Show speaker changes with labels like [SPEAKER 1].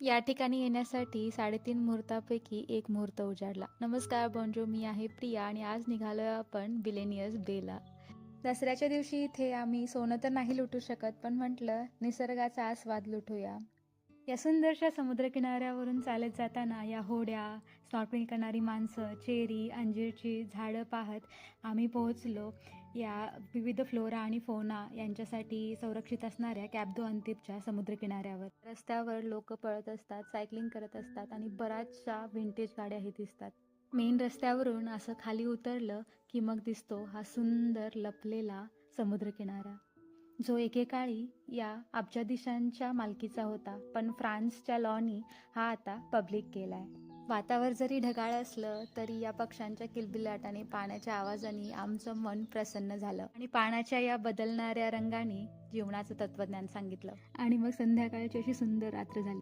[SPEAKER 1] या ठिकाणी येण्यासाठी साडेतीन मुहूर्तापैकी एक मुहूर्त उजाडला. नमस्कार बोंजो मी आहे प्रिया आणि आज निघालो आपण बिलेनियस बेला दसऱ्याच्या दिवशी इथे आम्ही सोनं तर नाही लुटू शकत पण म्हटलं निसर्गाचा आस्वाद लुटूया. या सुंदरशा समुद्रकिनाऱ्यावरून चालत जाताना या होड्या स्नॉर्कलिंग करणारी माणसं चेरी अंजीरची झाडं पाहत आम्ही पोहोचलो. या विविध फ्लोरा आणि फोना यांच्यासाठी संरक्षित असणाऱ्या कॅबदो अंतिपच्या समुद्रकिनाऱ्यावर. रस्त्यावर लोक पळत असतात सायकलिंग करत असतात आणि बऱ्याचशा विंटेज गाड्याही दिसतात. मेन रस्त्यावरून असं खाली उतरलं की मग दिसतो हा सुंदर लपलेला समुद्रकिनारा. जो एकेकाळी या अब्जाधीशांच्या मालकीचा होता पण फ्रान्सच्या लॉनी हा आता पब्लिक केलाय. वातावर जरी ढगाळ असलं तरी या पक्ष्यांच्या किलबिलाटाने पाण्याच्या आवाजाने आमचं मन प्रसन्न झालं आणि पाण्याच्या या बदलणाऱ्या रंगाने जीवनाचं तत्वज्ञान सांगितलं. आणि मग संध्याकाळची अशी सुंदर रात्र झाली.